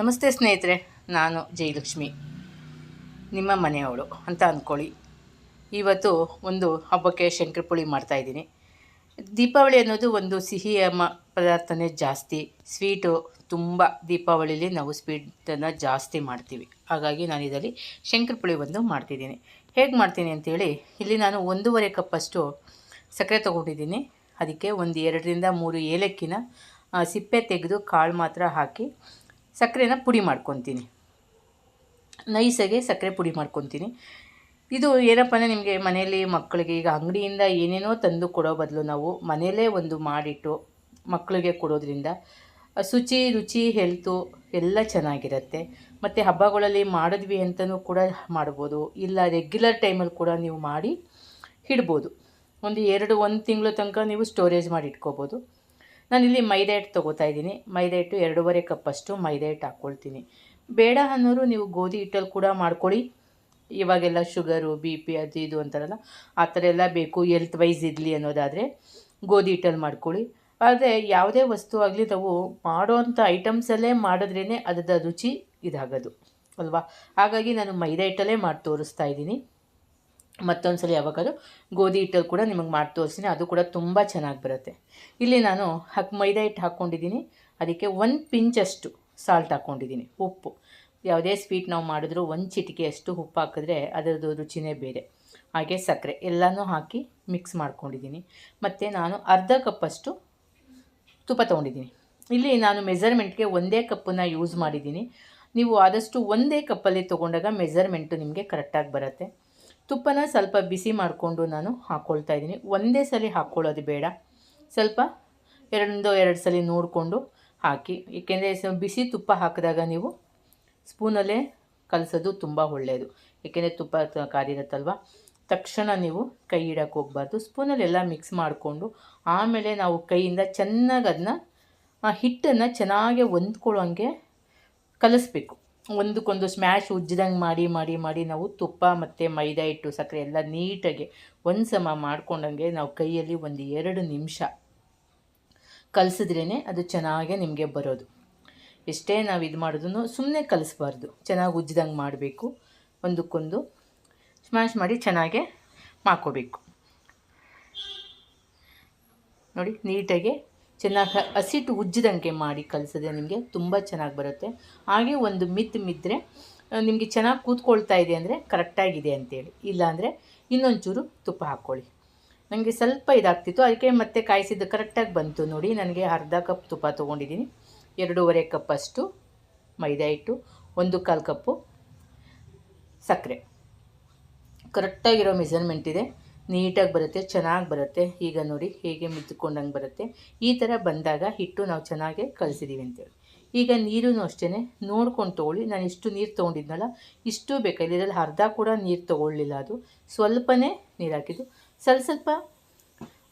ನಮಸ್ತೆ ಸ್ನೇಹಿತರೆ, ನಾನು ಜಯಲಕ್ಷ್ಮಿ. ನಿಮ್ಮ ಮನೆಯವಳು ಅಂತ ಅಂದ್ಕೊಳ್ಳಿ ಇವತ್ತು ಒಂದು ಹಬ್ಬಕ್ಕೆ ಶಂಕರಪುಳಿ ಮಾಡ್ತಾಯಿದ್ದೀನಿ ದೀಪಾವಳಿ ಅನ್ನೋದು ಒಂದು ಸಿಹಿಯ ಮ ಪದಾರ್ಥನೇ ಜಾಸ್ತಿ. ಸ್ವೀಟು ತುಂಬ ದೀಪಾವಳಿಲಿ ನಾವು ಸ್ವೀಟನ್ನು ಜಾಸ್ತಿ ಮಾಡ್ತೀವಿ. ಹಾಗಾಗಿ ನಾನು ಇದರಲ್ಲಿ ಶಂಕರಪುಳಿ ಒಂದು ಮಾಡ್ತಿದ್ದೀನಿ. ಹೇಗೆ ಮಾಡ್ತೀನಿ ಅಂತೇಳಿ, ಇಲ್ಲಿ ನಾನು ಒಂದೂವರೆ ಕಪ್ಪಷ್ಟು ಸಕ್ಕರೆ ತೊಗೊಂಡಿದ್ದೀನಿ. ಅದಕ್ಕೆ ಒಂದು ಎರಡರಿಂದ ಮೂರು ಏಲಕ್ಕಿನ ಸಿಪ್ಪೆ ತೆಗೆದು ಕಾಳು ಮಾತ್ರ ಹಾಕಿ ಸಕ್ಕರೆನ ಪುಡಿ ಮಾಡ್ಕೊತೀನಿ. ನೈಸಾಗೆ ಸಕ್ಕರೆ ಪುಡಿ ಮಾಡ್ಕೊತೀನಿ. ಇದು ಏನಪ್ಪ ಅಂದರೆ ನಿಮಗೆ ಮನೆಯಲ್ಲಿ ಮಕ್ಕಳಿಗೆ ಈಗ ಅಂಗಡಿಯಿಂದ ಏನೇನೋ ತಂದು ಕೊಡೋ ಬದಲು ನಾವು ಮನೆಯಲ್ಲೇ ಒಂದು ಮಾಡಿಟ್ಟು ಮಕ್ಕಳಿಗೆ ಕೊಡೋದ್ರಿಂದ ಶುಚಿ, ರುಚಿ ಹೆಲ್ತು ಎಲ್ಲ ಚೆನ್ನಾಗಿರುತ್ತೆ. ಮತ್ತು ಹಬ್ಬಗಳಲ್ಲಿ ಮಾಡಿದ್ವಿ ಅಂತಲೂ ಕೂಡ ಮಾಡ್ಬೋದು. ಇಲ್ಲ ರೆಗ್ಯುಲರ್ ಟೈಮಲ್ಲಿ ಕೂಡ ನೀವು ಮಾಡಿ ಇಡ್ಬೋದು. ಒಂದು ಎರಡು, ಒಂದು ತಿಂಗಳು ತನಕ ನೀವು ಸ್ಟೋರೇಜ್ ಮಾಡಿ ಇಟ್ಕೋಬೋದು. ನಾನಿಲ್ಲಿ ಮೈದಾ ಹಿಟ್ಟು ತೊಗೋತಾ ಇದ್ದೀನಿ. ಮೈದಾ ಹಿಟ್ಟು ಎರಡೂವರೆ ಕಪ್ಪಷ್ಟು ಮೈದಾ ಹಿಟ್ಟು ಹಾಕ್ಕೊಳ್ತೀನಿ. ಬೇಡ ಅನ್ನೋರು ನೀವು ಗೋಧಿ ಹಿಟ್ಟಲ್ಲಿ ಕೂಡ ಮಾಡ್ಕೊಳ್ಳಿ. ಇವಾಗೆಲ್ಲ ಶುಗರು, ಬಿ ಪಿ ಅದು ಇದು ಅಂತಾರಲ್ಲ, ಆ ಥರ ಎಲ್ಲ ಬೇಕು ಎಲ್ತ್ ವೈಸ್ ಇರಲಿ ಅನ್ನೋದಾದರೆ ಗೋಧಿ ಹಿಟ್ಟಲ್ಲಿ ಮಾಡ್ಕೊಳ್ಳಿ. ಆದರೆ ಯಾವುದೇ ವಸ್ತು ಆಗಲಿ ನಾವು ಮಾಡೋವಂಥ ಐಟಮ್ಸಲ್ಲೇ ಮಾಡಿದ್ರೇ ಅದರ ರುಚಿ ಇದಾಗೋದು. ಅಲ್ವಾ? ಹಾಗಾಗಿ ನಾನು ಮೈದಾ ಹಿಟ್ಟಲ್ಲೇ ಮಾಡಿ ತೋರಿಸ್ತಾ ಇದ್ದೀನಿ. ಮತ್ತೊಂದು ಸಲ ಯಾವಾಗಾದ್ರೂ ಗೋಧಿ ಹಿಟ್ಟಲ್ಲಿ ಕೂಡ ನಿಮಗೆ ಮಾಡಿ ತೋರಿಸ್ತೀನಿ. ಅದು ಕೂಡ ತುಂಬ ಚೆನ್ನಾಗಿ ಬರುತ್ತೆ. ಇಲ್ಲಿ ನಾನು ಹಕ್ ಮೈದಾ ಹಿಟ್ಟು ಹಾಕ್ಕೊಂಡಿದ್ದೀನಿ. ಅದಕ್ಕೆ ಒಂದು ಪಿಂಚಷ್ಟು ಸಾಲ್ಟ್ ಹಾಕ್ಕೊಂಡಿದ್ದೀನಿ, ಉಪ್ಪು. ಯಾವುದೇ ಸ್ವೀಟ್ ನಾವು ಮಾಡಿದ್ರೂ ಒಂದು ಚಿಟಿಕೆಯಷ್ಟು ಉಪ್ಪು ಹಾಕಿದ್ರೆ ಅದರದ್ದು ರುಚಿನೇ ಬೇರೆ. ಹಾಗೆ ಸಕ್ಕರೆ ಎಲ್ಲನೂ ಹಾಕಿ ಮಿಕ್ಸ್ ಮಾಡ್ಕೊಂಡಿದ್ದೀನಿ. ಮತ್ತು ನಾನು ಅರ್ಧ ಕಪ್ಪಷ್ಟು ತುಪ್ಪ ತೊಗೊಂಡಿದ್ದೀನಿ. ಇಲ್ಲಿ ನಾನು ಮೆಜರ್ಮೆಂಟ್ಗೆ ಒಂದೇ ಕಪ್ಪನ್ನು ಯೂಸ್ ಮಾಡಿದ್ದೀನಿ. ನೀವು ಆದಷ್ಟು ಒಂದೇ ಕಪ್ಪಲ್ಲಿ ತೊಗೊಂಡಾಗ ಮೆಜರ್ಮೆಂಟು ನಿಮಗೆ ಕರೆಕ್ಟಾಗಿ ಬರುತ್ತೆ. ತುಪ್ಪನ ಸ್ವಲ್ಪ ಬಿಸಿ ಮಾಡಿಕೊಂಡು ನಾನು ಹಾಕ್ಕೊಳ್ತಾ ಇದ್ದೀನಿ. ಒಂದೇ ಸಲ ಹಾಕ್ಕೊಳ್ಳೋದು ಬೇಡ. ಸ್ವಲ್ಪ ಎರಡೊಂದು ಎರಡು ಸಲ ನೋಡಿಕೊಂಡು ಹಾಕಿ. ಏಕೆಂದರೆ ಬಿಸಿ ತುಪ್ಪ ಹಾಕಿದಾಗ ನೀವು ಸ್ಪೂನಲ್ಲೇ ಕಲಸೋದು ತುಂಬ ಒಳ್ಳೆಯದು ಏಕೆಂದರೆ ತುಪ್ಪ ಕಾದಿರತ್ತಲ್ವ ತಕ್ಷಣ ನೀವು ಕೈ ಇಡೋಕ್ಕೆ ಹೋಗ್ಬಾರ್ದು. ಸ್ಪೂನಲ್ಲೆಲ್ಲ ಮಿಕ್ಸ್ ಮಾಡಿಕೊಂಡು ಆಮೇಲೆ ನಾವು ಕೈಯಿಂದ ಚೆನ್ನಾಗಿ ಅದನ್ನ ಹಿಟ್ಟನ್ನು ಹೊಂದ್ಕೊಳ್ಳೋ ಹೊಂದ್ಕೊಳ್ಳೋಂಗೆ ಕಲಿಸ್ಬೇಕು. ಒಂದಕ್ಕೊಂದು ಸ್ಮ್ಯಾಶ್ ಉಜ್ಜಿದಂಗೆ ಮಾಡಿ ಮಾಡಿ ಮಾಡಿ ನಾವು ತುಪ್ಪ ಮತ್ತು ಮೈದಾ ಹಿಟ್ಟು, ಸಕ್ಕರೆ ಎಲ್ಲ ನೀಟಾಗಿ ಒಂದು ಸಮ ಮಾಡ್ಕೊಂಡಂಗೆ ನಾವು ಕೈಯಲ್ಲಿ ಒಂದು ಎರಡು ನಿಮಿಷ ಕಲಿಸಿದ್ರೇ ಅದು ಚೆನ್ನಾಗೇ ನಿಮಗೆ ಬರೋದು. ಎಷ್ಟೇ ನಾವು ಇದು ಮಾಡಿದ್ರು ಸುಮ್ಮನೆ ಕಲಿಸ್ಬಾರ್ದು. ಚೆನ್ನಾಗಿ ಉಜ್ಜಿದಂಗೆ ಮಾಡಬೇಕು. ಒಂದಕ್ಕೊಂದು ಸ್ಮ್ಯಾಶ್ ಮಾಡಿ ಚೆನ್ನಾಗೆ ಮಾಡ್ಕೋಬೇಕು. ನೋಡಿ, ನೀಟಾಗಿ ಚೆನ್ನಾಗಿ ಹಸಿಟ್ಟು ಉಜ್ಜಿದಂಗೆ ಮಾಡಿ ಕಲಿಸಿದ್ರೆ ನಿಮಗೆ ತುಂಬ ಚೆನ್ನಾಗಿ ಬರುತ್ತೆ. ಹಾಗೆ ಒಂದು ಮಿತ್ ಮಿದ್ರೆ ನಿಮಗೆ ಚೆನ್ನಾಗಿ ಕೂತ್ಕೊಳ್ತಾ ಇದೆ ಅಂದರೆ ಕರೆಕ್ಟಾಗಿದೆ ಅಂತೇಳಿ. ಇಲ್ಲಾಂದರೆ ಇನ್ನೊಂಚೂರು ತುಪ್ಪ ಹಾಕ್ಕೊಳ್ಳಿ. ನನಗೆ ಸ್ವಲ್ಪ ಇದಾಗ್ತಿತ್ತು, ಅದಕ್ಕೆ ಮತ್ತೆ ಕಾಯಿಸಿದ್ದು ಕರೆಕ್ಟಾಗಿ ಬಂತು ನೋಡಿ. ನನಗೆ ಅರ್ಧ ಕಪ್ ತುಪ್ಪ ತೊಗೊಂಡಿದ್ದೀನಿ. ಎರಡೂವರೆ ಕಪ್ಪಷ್ಟು ಮೈದಾ ಹಿಟ್ಟು, ಒಂದು ಕಾಲು ಕಪ್ಪು ಸಕ್ಕರೆ. ಕರೆಕ್ಟಾಗಿರೋ ಮೆಜರ್ಮೆಂಟ್ ಇದೆ. ನೀಟಾಗಿ ಬರುತ್ತೆ, ಚೆನ್ನಾಗಿ ಬರುತ್ತೆ. ಈಗ ನೋಡಿ ಹೇಗೆ ಮಿದ್ದುಕೊಂಡಂಗೆ ಬರುತ್ತೆ. ಈ ಥರ ಬಂದಾಗ ಹಿಟ್ಟು ನಾವು ಚೆನ್ನಾಗಿ ಕಲಿಸಿದ್ದೀವಿ ಅಂತೇಳಿ. ಈಗ ನೀರೂ ಅಷ್ಟೇ ನೋಡ್ಕೊಂಡು ತೊಗೊಳ್ಳಿ. ನಾನು ಇಷ್ಟು ನೀರು ತೊಗೊಂಡಿದ್ನಲ್ಲ, ಇಷ್ಟು ಬೇಕಾಗಿದೆ ಇದರಲ್ಲಿ ಅರ್ಧ ಕೂಡ ನೀರು ತೊಗೊಳ್ಳಿಲ್ಲ ಅದು. ಸ್ವಲ್ಪನೇ ನೀರು ಹಾಕಿದ್ದು. ಸ್ವಲ್ಪ ಸ್ವಲ್ಪ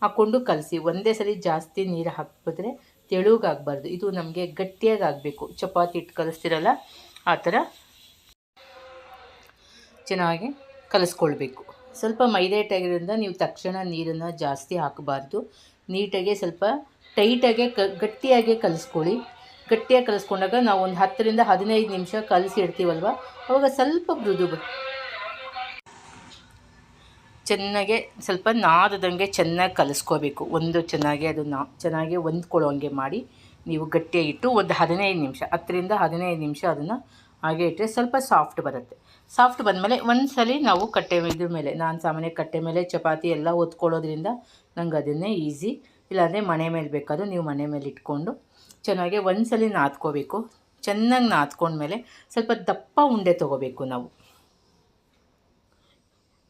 ಹಾಕ್ಕೊಂಡು ಕಲಸಿ. ಒಂದೇ ಸರಿ ಜಾಸ್ತಿ ನೀರು ಹಾಕಿದ್ರೆ ತೆಳುಗಾಗಬಾರ್ದು. ಇದು ನಮಗೆ ಗಟ್ಟಿಯಾಗಿ ಆಗಬೇಕು. ಚಪಾತಿ ಇಟ್ಟು ಕಲಿಸ್ತಿರಲ್ಲ, ಆ ಥರ ಚೆನ್ನಾಗಿ ಕಲಿಸ್ಕೊಳ್ಬೇಕು. ಸ್ವಲ್ಪ ಮೈದಾ ನೀವು ತಕ್ಷಣ ನೀರನ್ನು ಜಾಸ್ತಿ ಹಾಕಬಾರ್ದು. ನೀಟಾಗಿ ಸ್ವಲ್ಪ ಟೈಟಾಗೆ ಕ, ಗಟ್ಟಿಯಾಗಿ ಕಲಿಸ್ಕೊಳ್ಳಿ. ಗಟ್ಟಿಯಾಗಿ ಕಲಿಸ್ಕೊಂಡಾಗ ನಾವು ಒಂದು ಹತ್ತರಿಂದ ಹದಿನೈದು ನಿಮಿಷ ಕಲಸಿ ಇಡ್ತೀವಲ್ವ? ಅವಾಗ ಸ್ವಲ್ಪ ಮೃದು ಚೆನ್ನಾಗೆ ಸ್ವಲ್ಪ ನಾದದಂಗೆ ಚೆನ್ನಾಗಿ ಕಲಿಸ್ಕೋಬೇಕು. ಒಂದು ಚೆನ್ನಾಗಿ ಅದು ನಾ, ಚೆನ್ನಾಗಿ ಹೊಂದ್ಕೊಳ್ಳೋ ಹಂಗೆ ಮಾಡಿ ನೀವು ಗಟ್ಟಿಯಾಗಿಟ್ಟು ಒಂದು ಹದಿನೈದು ನಿಮಿಷ, ಹತ್ತರಿಂದ ಹದಿನೈದು ನಿಮಿಷ ಅದನ್ನು ಹಾಗೆ ಇಟ್ಟರೆ ಸ್ವಲ್ಪ ಸಾಫ್ಟ್ ಬರುತ್ತೆ. ಸಾಫ್ಟ್ ಬಂದಮೇಲೆ ಒಂದು ಸಲ ನಾವು ಕಟ್ಟೆ ಇದ್ರ ಮೇಲೆ, ನಾನು ಸಾಮಾನ್ಯ ಕಟ್ಟೆ ಮೇಲೆ ಚಪಾತಿ ಎಲ್ಲ ಒತ್ಕೊಳ್ಳೋದ್ರಿಂದ ನಂಗೆ ಅದನ್ನೇ ಈಸಿ ಇಲ್ಲಾಂದರೆ ಮನೆ ಮೇಲೆ ಬೇಕಾದ್ರೂ ನೀವು ಮನೆ ಮೇಲೆ ಇಟ್ಕೊಂಡು ಚೆನ್ನಾಗಿ ಒಂದು ಸಲ ನಾದ್ಕೋಬೇಕು. ಚೆನ್ನಾಗಿ ನಾದ್ಕೊಂಡ್ಮೇಲೆ ಸ್ವಲ್ಪ ದಪ್ಪ ಉಂಡೆ ತೊಗೋಬೇಕು ನಾವು.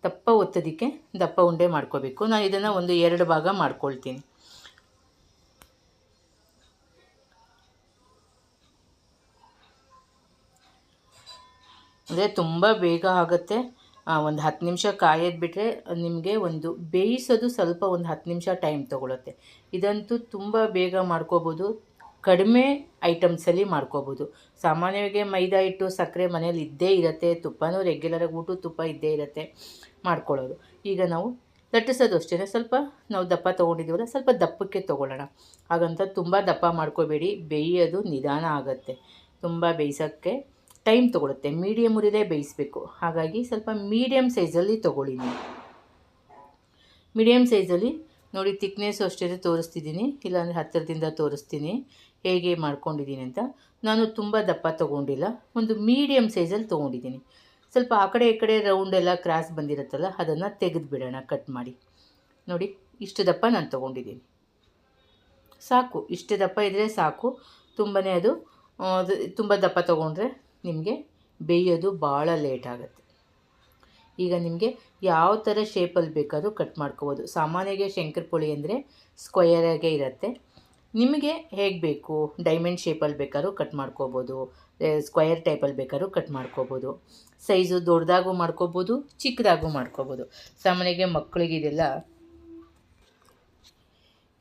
ದಪ್ಪ ಒತ್ತೋದಕ್ಕೆ ದಪ್ಪ ಉಂಡೆ ಮಾಡ್ಕೋಬೇಕು. ನಾನು ಇದನ್ನು ಒಂದು ಎರಡು ಭಾಗ ಮಾಡ್ಕೊಳ್ತೀನಿ. ಅಂದರೆ ತುಂಬ ಬೇಗ ಆಗುತ್ತೆ. ಒಂದು ಹತ್ತು ನಿಮಿಷ ಕಾಯೋದು ಬಿಟ್ಟರೆ ನಿಮಗೆ ಒಂದು ಬೇಯಿಸೋದು ಸ್ವಲ್ಪ ಒಂದು ಹತ್ತು ನಿಮಿಷ ಟೈಮ್ ತೊಗೊಳುತ್ತೆ. ಇದಂತೂ ತುಂಬ ಬೇಗ ಮಾಡ್ಕೋಬೋದು. ಕಡಿಮೆ ಐಟಮ್ಸಲ್ಲಿ ಮಾಡ್ಕೋಬೋದು. ಸಾಮಾನ್ಯವಾಗಿ ಮೈದಾ ಹಿಟ್ಟು, ಸಕ್ಕರೆ ಮನೇಲಿ ಇದ್ದೇ ಇರುತ್ತೆ. ತುಪ್ಪನೂ ರೆಗ್ಯುಲರಾಗಿ ಊಟ ತುಪ್ಪ ಇದ್ದೇ ಇರುತ್ತೆ. ಮಾಡ್ಕೊಳ್ಳೋದು. ಈಗ ನಾವು ಲಟ್ಟಿಸೋದು ಅಷ್ಟೇ ಸ್ವಲ್ಪ ನಾವು ದಪ್ಪ ತೊಗೊಂಡಿದ್ದೀವಲ್ಲ, ಸ್ವಲ್ಪ ದಪ್ಪಕ್ಕೆ ತೊಗೊಳ್ಳೋಣ. ಹಾಗಂತ ತುಂಬ ದಪ್ಪ ಮಾಡ್ಕೋಬೇಡಿ. ಬೇಯೋದು ನಿಧಾನ ಆಗುತ್ತೆ. ತುಂಬ ಬೇಯಿಸೋಕ್ಕೆ ಟೈಮ್ ತೊಗೊಳುತ್ತೆ ಮೀಡಿಯಮ್ ಉರಿದೇ ಬೇಯಿಸಬೇಕು. ಹಾಗಾಗಿ ಸ್ವಲ್ಪ ಮೀಡಿಯಮ್ ಸೈಜಲ್ಲಿ ತೊಗೊಳ್ಳಿ ನೀವು. ಮೀಡಿಯಮ್ ಸೈಜಲ್ಲಿ ನೋಡಿ ತಿಕ್ನೆಸ್ಸು ಅಷ್ಟೇ ತೋರಿಸ್ತಿದ್ದೀನಿ, ಇಲ್ಲಾಂದರೆ ಹತ್ತಿರದಿಂದ ತೋರಿಸ್ತೀನಿ, ಹೇಗೆ ಮಾಡ್ಕೊಂಡಿದ್ದೀನಿ ಅಂತ. ನಾನು ತುಂಬ ದಪ್ಪ ತೊಗೊಂಡಿಲ್ಲ, ಒಂದು ಮೀಡಿಯಮ್ ಸೈಜಲ್ಲಿ ತೊಗೊಂಡಿದ್ದೀನಿ. ಸ್ವಲ್ಪ ಆ ಕಡೆ ಈ ಕಡೆ ರೌಂಡ್ ಎಲ್ಲ ಕ್ರಾಸ್ ಬಂದಿರುತ್ತಲ್ಲ, ಅದನ್ನು ತೆಗೆದು ಬಿಡೋಣ ಕಟ್ ಮಾಡಿ. ನೋಡಿ, ಇಷ್ಟು ದಪ್ಪ ನಾನು ತೊಗೊಂಡಿದ್ದೀನಿ. ಸಾಕು, ಇಷ್ಟು ದಪ್ಪ ಇದ್ದರೆ ಸಾಕು. ತುಂಬಾ ಅದು ಅದು ತುಂಬ ದಪ್ಪ ತೊಗೊಂಡ್ರೆ ನಿಮಗೆ ಬೇಯೋದು ಭಾಳ ಲೇಟ್ ಆಗುತ್ತೆ. ಈಗ ನಿಮಗೆ ಯಾವ ಥರ ಶೇಪಲ್ಲಿ ಬೇಕಾದರೂ ಕಟ್ ಮಾಡ್ಕೋಬೋದು. ಸಾಮಾನ್ಯವಾಗಿ ಶಂಕರಪೊಳಿ ಅಂದರೆ ಸ್ಕ್ವಯರಾಗೇ ಇರುತ್ತೆ. ನಿಮಗೆ ಹೇಗೆ ಬೇಕು? ಡೈಮಂಡ್ ಶೇಪಲ್ಲಿ ಬೇಕಾದ್ರೂ ಕಟ್ ಮಾಡ್ಕೋಬೋದು. ಸ್ಕ್ವಯರ್ ಟೈಪಲ್ಲಿ ಬೇಕಾದ್ರೂ ಕಟ್ ಮಾಡ್ಕೋಬೋದು. ಸೈಜು ದೊಡ್ಡದಾಗೂ ಮಾಡ್ಕೋಬೋದು, ಚಿಕ್ಕದಾಗೂ ಮಾಡ್ಕೋಬೋದು. ಸಾಮಾನ್ಯವಾಗಿ ಮಕ್ಕಳಿಗೆ ಇದೆಲ್ಲ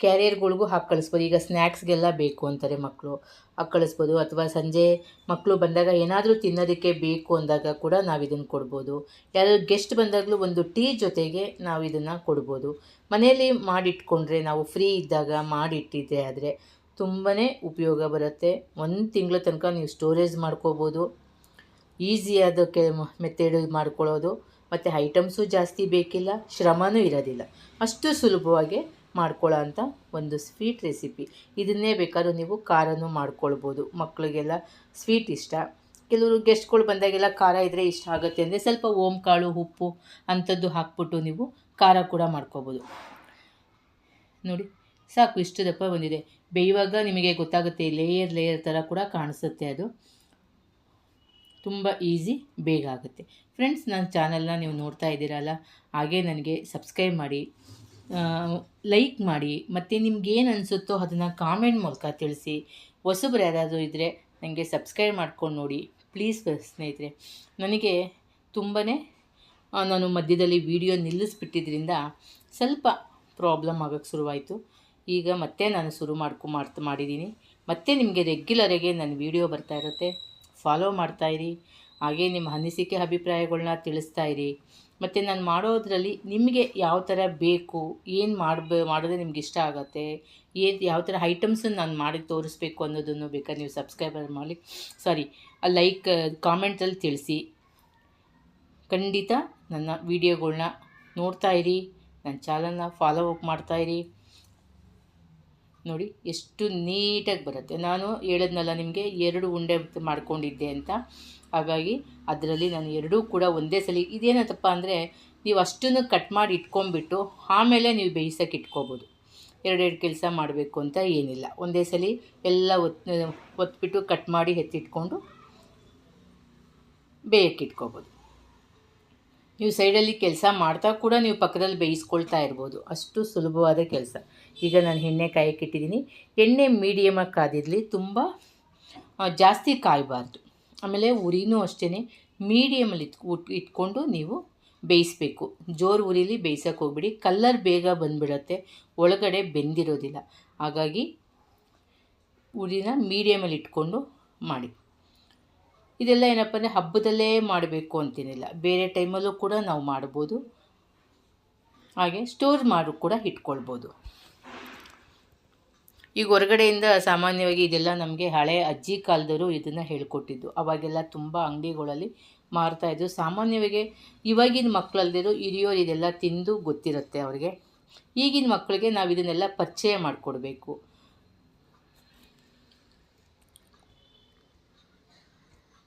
ಕ್ಯಾರಿಯರ್ಗಳಿಗೂ ಹಾಕಿ ಕಳಿಸ್ಬೋದು. ಈಗ ಸ್ನ್ಯಾಕ್ಸ್ಗೆಲ್ಲ ಬೇಕು ಅಂತಾರೆ ಮಕ್ಕಳು ಹಾಕಿ ಕಳಿಸ್ಬೋದು. ಅಥವಾ ಸಂಜೆ ಮಕ್ಕಳು ಬಂದಾಗ ಏನಾದರೂ ತಿನ್ನೋದಕ್ಕೆ ಬೇಕು ಅಂದಾಗ ಕೂಡ ನಾವು ಇದನ್ನು ಕೊಡ್ಬೋದು. ಯಾರಾದರೂ ಗೆಸ್ಟ್ ಬಂದಾಗಲೂ ಒಂದು ಟೀ ಜೊತೆಗೆ ನಾವು ಇದನ್ನು ಕೊಡ್ಬೋದು. ಮನೆಯಲ್ಲಿ ಮಾಡಿಟ್ಕೊಂಡ್ರೆ ನಾವು ಫ್ರೀ ಇದ್ದಾಗ ಮಾಡಿಟ್ಟಿದ್ದೆ ಆದರೆ ತುಂಬಾ ಉಪಯೋಗ ಬರುತ್ತೆ. ಒಂದು ತಿಂಗಳ ತನಕ ನೀವು ಸ್ಟೋರೇಜ್ ಮಾಡ್ಕೋಬೋದು. ಈಸಿಯಾದ ಕೆ ಮೆಥಡ್ ಮಾಡ್ಕೊಳ್ಳೋದು. ಮತ್ತು ಐಟಮ್ಸು ಜಾಸ್ತಿ ಬೇಕಿಲ್ಲ. ಶ್ರಮನೂ ಇರೋದಿಲ್ಲ. ಅಷ್ಟು ಸುಲಭವಾಗಿ ಮಾಡ್ಕೊಳ್ಳೋ ಅಂಥ ಒಂದು ಸ್ವೀಟ್ ರೆಸಿಪಿ. ಇದನ್ನೇ ಬೇಕಾದ್ರೂ ನೀವು ಖಾರನೂ ಮಾಡ್ಕೊಳ್ಬೋದು. ಮಕ್ಕಳಿಗೆಲ್ಲ ಸ್ವೀಟ್ ಇಷ್ಟ. ಕೆಲವರು ಗೆಸ್ಟ್ಗಳು ಬಂದಾಗೆಲ್ಲ ಖಾರ ಇದ್ದರೆ ಇಷ್ಟ ಆಗುತ್ತೆ ಅಂದರೆ ಸ್ವಲ್ಪ ಓಮ್ ಕಾಳು, ಉಪ್ಪು ಅಂಥದ್ದು ಹಾಕ್ಬಿಟ್ಟು ನೀವು ಖಾರ ಕೂಡ ಮಾಡ್ಕೋಬೋದು ನೋಡಿ, ಸಾಕು, ಇಷ್ಟು ದಪ್ಪ ಬಂದಿದೆ. ಬೇಯುವಾಗ ನಿಮಗೆ ಗೊತ್ತಾಗುತ್ತೆ ಲೇಯರ್ ಲೇಯರ್ ಥರ ಕೂಡ ಕಾಣಿಸುತ್ತೆ ಅದು. ತುಂಬ ಈಸಿ ಬೇಗ ಆಗುತ್ತೆ. ಫ್ರೆಂಡ್ಸ್ ನನ್ನ ಚಾನಲ್ನ ನೀವು ನೋಡ್ತಾ ಇದ್ದೀರಲ್ಲ, ಹಾಗೆ ನನಗೆ ಸಬ್ಸ್ಕ್ರೈಬ್ ಮಾಡಿ. ಲೈಕ್ ಮಾಡಿ, ಮತ್ತು ನಿಮ್ಗೇನು ಅನಿಸುತ್ತೋ ಅದನ್ನು ಕಾಮೆಂಟ್ ಮೂಲಕ ತಿಳಿಸಿ. ಹೊಸಬ್ರು ಯಾರಾದರೂ ಇದ್ದರೆ ನನಗೆ ಸಬ್ಸ್ಕ್ರೈಬ್ ಮಾಡ್ಕೊಂಡು ನೋಡಿ. ಪ್ಲೀಸ್ ಸ್ನೇಹಿತರೆ, ನನಗೆ ತುಂಬಾ ನಾನು ಮಧ್ಯದಲ್ಲಿ ವಿಡಿಯೋ ನಿಲ್ಲಿಸ್ಬಿಟ್ಟಿದ್ದರಿಂದ ಸ್ವಲ್ಪ ಪ್ರಾಬ್ಲಮ್ ಆಗೋಕ್ಕೆ ಶುರುವಾಯಿತು. ಈಗ ಮತ್ತೆ ನಾನು ಶುರು ಮಾಡ್ಕೊ, ಮಾಡ್ತಾ ಮಾಡಿದ್ದೀನಿ ಮತ್ತೆ ನಿಮಗೆ ರೆಗ್ಯುಲರಾಗಿ ನನ್ನ ವಿಡಿಯೋ ಬರ್ತಾ ಇರುತ್ತೆ. ಫಾಲೋ ಮಾಡ್ತಾಯಿರಿ ಹಾಗೆ ನಿಮ್ಮ ಅನಿಸಿಕೆ ಅಭಿಪ್ರಾಯಗಳನ್ನ ತಿಳಿಸ್ತಾ ಇರಿ. ಮತ್ತು ನಾನು ಮಾಡೋದರಲ್ಲಿ ನಿಮಗೆ ಯಾವ ಥರ ಬೇಕು, ಏನು ಮಾಡಬೇ ಮಾಡಿದ್ರೆ ನಿಮ್ಗೆ ಇಷ್ಟ ಆಗುತ್ತೆ ಏನು ಯಾವ ಥರ ಐಟಮ್ಸನ್ನು ನಾನು ಮಾಡಿ ತೋರಿಸ್ಬೇಕು ಅನ್ನೋದನ್ನು ಬೇಕಾದ್ರೆ ನೀವು ಸಬ್ಸ್ಕ್ರೈಬರ್ ಮಾಡಿ. ಸಾರಿ ಲೈಕ್ ಕಾಮೆಂಟಲ್ಲಿ ತಿಳಿಸಿ. ಖಂಡಿತ ನನ್ನ ವೀಡಿಯೋಗಳ್ನ ನೋಡ್ತಾ ಇರಿ ನನ್ನ ಚಾನಲ್ನ ಫಾಲೋ ಅಪ್ ಮಾಡ್ತಾ ಇರಿ. ನೋಡಿ, ಎಷ್ಟು ನೀಟಾಗಿ ಬರುತ್ತೆ. ನಾನು ಹೇಳಿದ್ನಲ್ಲ ನಿಮಗೆ, ಎರಡು ಉಂಡೆ ಮಾಡ್ಕೊಂಡಿದ್ದೆ ಅಂತ. ಹಾಗಾಗಿ ಅದರಲ್ಲಿ ನಾನು ಎರಡೂ ಕೂಡ ಒಂದೇ ಸಲ, ಇದೇನಂತಪ್ಪ ಅಂದರೆ ನೀವು ಅಷ್ಟನ್ನು ಕಟ್ ಮಾಡಿ ಇಟ್ಕೊಂಡ್ಬಿಟ್ಟು ಆಮೇಲೆ ನೀವು ಬೇಯಿಸೋಕೆ ಇಟ್ಕೋಬೋದು. ಎರಡೆರಡು ಕೆಲಸ ಮಾಡಬೇಕು ಅಂತ ಏನಿಲ್ಲ. ಒಂದೇ ಸಲ ಎಲ್ಲ ಒತ್ ಒತ್ಬಿಟ್ಟು ಕಟ್ ಮಾಡಿ ಎತ್ತಿಟ್ಕೊಂಡು ಬೇಯಕ್ಕೆ ಇಟ್ಕೋಬೋದು. ನೀವು ಸೈಡಲ್ಲಿ ಕೆಲಸ ಮಾಡ್ತಾ ಕೂಡ ನೀವು ಪಕ್ಕದಲ್ಲಿ ಬೇಯಿಸ್ಕೊಳ್ತಾ ಇರ್ಬೋದು. ಅಷ್ಟು ಸುಲಭವಾದ ಕೆಲಸ. ಈಗ ನಾನು ಎಣ್ಣೆ ಕಾಯಕ್ಕೆ ಇಟ್ಟಿದ್ದೀನಿ. ಎಣ್ಣೆ ಮೀಡಿಯಮಾಗಿ ಕಾದಿರಲಿ ತುಂಬ ಜಾಸ್ತಿ ಕಾಯಬಾರ್ದು. ಆಮೇಲೆ ಉರಿನೂ ಅಷ್ಟೇ ಮೀಡಿಯಮಲ್ಲಿ ಇಟ್ ಇಟ್ಕೊಂಡು ನೀವು ಬೇಯಿಸಬೇಕು. ಜೋರು ಉರಿಲಿ ಬೇಯಿಸೋಕೆ ಹೋಗ್ಬಿಡಿ. ಕಲ್ಲರ್ ಬೇಗ ಬಂದುಬಿಡತ್ತೆ. ಒಳಗಡೆ ಬೆಂದಿರೋದಿಲ್ಲ. ಹಾಗಾಗಿ ಉರಿನ ಮೀಡಿಯಮಲ್ಲಿ ಇಟ್ಕೊಂಡು ಮಾಡಿ. ಇದೆಲ್ಲ ಏನಪ್ಪ ಅಂದರೆ ಹಬ್ಬದಲ್ಲೇ ಮಾಡಬೇಕು ಅಂತೇನಿಲ್ಲ. ಬೇರೆ ಟೈಮಲ್ಲೂ ಕೂಡ ನಾವು ಮಾಡ್ಬೋದು. ಹಾಗೆ ಸ್ಟೋರ್ ಮಾಡಿ ಕೂಡ ಇಟ್ಕೊಳ್ಬೋದು. ಈಗ ಹೊರಗಡೆಯಿಂದ ಸಾಮಾನ್ಯವಾಗಿ ಇದೆಲ್ಲ ನಮಗೆ ಹಳೆ ಅಜ್ಜಿ ಕಾಲದವರು ಇದನ್ನು ಹೇಳ್ಕೊಟ್ಟಿದ್ದು. ಅವಾಗೆಲ್ಲ ತುಂಬ ಅಂಗಡಿಗಳಲ್ಲಿ ಮಾರ್ತಾಯಿದ್ರು ಸಾಮಾನ್ಯವಾಗಿ ಇವಾಗಿನ ಮಕ್ಕಳಲ್ದಿರೋ ಹಿರಿಯೋರು ಇದೆಲ್ಲ ತಿಂದು ಗೊತ್ತಿರುತ್ತೆ ಅವ್ರಿಗೆ. ಈಗಿನ ಮಕ್ಕಳಿಗೆ ನಾವು ಇದನ್ನೆಲ್ಲ ಪರಿಚಯ ಮಾಡಿಕೊಡ್ಬೇಕು.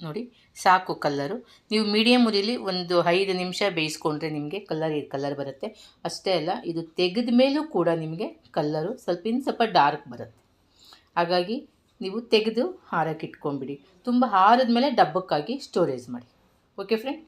ನೋಡಿ ಸಾಕು ಕಲ್ಲರು ನೀವು ಮೀಡಿಯಮ್ ಉರಿಲಿ ಒಂದು ಐದು ನಿಮಿಷ ಬೇಯಿಸ್ಕೊಂಡ್ರೆ ನಿಮಗೆ ಕಲ್ಲರ್ ಕಲರ್ ಬರುತ್ತೆ. ಅಷ್ಟೇ ಅಲ್ಲ, ಇದು ತೆಗೆದ ಮೇಲೂ ಕೂಡ ನಿಮಗೆ ಕಲ್ಲರು ಸ್ವಲ್ಪ ಇನ್ನು ಸ್ವಲ್ಪ ಡಾರ್ಕ್ ಬರುತ್ತೆ. ಹಾಗಾಗಿ ನೀವು ತೆಗೆದು ಹಾರಕ್ಕೆ ಇಟ್ಕೊಂಡ್ಬಿಡಿ. ತುಂಬ ಹಾರದ ಮೇಲೆ ಡಬ್ಬಕ್ಕಾಗಿ ಸ್ಟೋರೇಜ್ ಮಾಡಿ. Okay friend